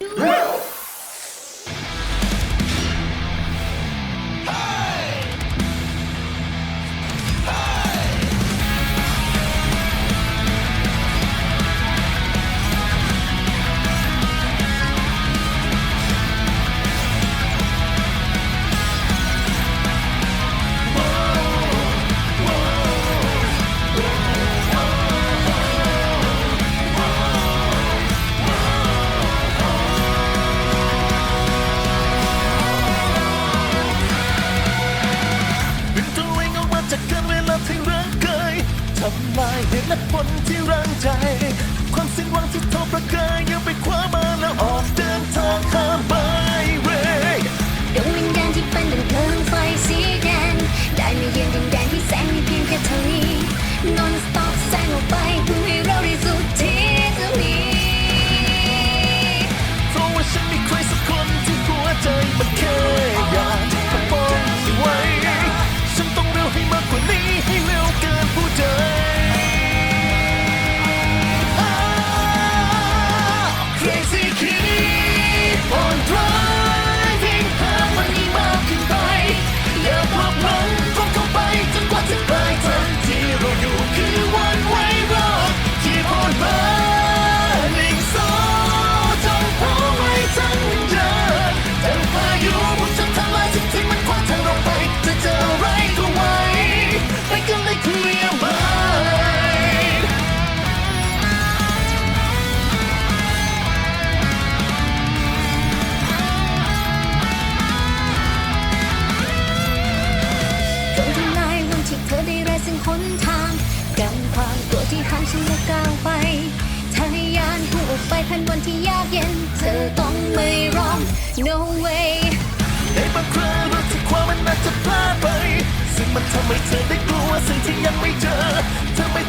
Dude. ำลายเหตุและผลที่รังใจ ความสิ้นหวังที่ทอประกายยังไปคว้ามาแล้วออกเดินทางข้ามไปเว้ยดวงวิญญาณที่เป็นดังเพลิงไฟสีแดงได้มาเยือนดินแดนที่แสงมีเพียงแค่เท่านี้ non stop แสงออกไปเพื่อให้เราได้สุดที่จะมีเพราะว่าฉันมีใครสักคนายผ่นวันที่ยากเย็น เธอต้องไม่ร้อง no way ในบางครั้งรู้สึกว่ามันน่าจะพลาดไป ซึ่งมันทำให้เธอได้กลัวสิ่งที่ยังไม่เจอ เธอไม่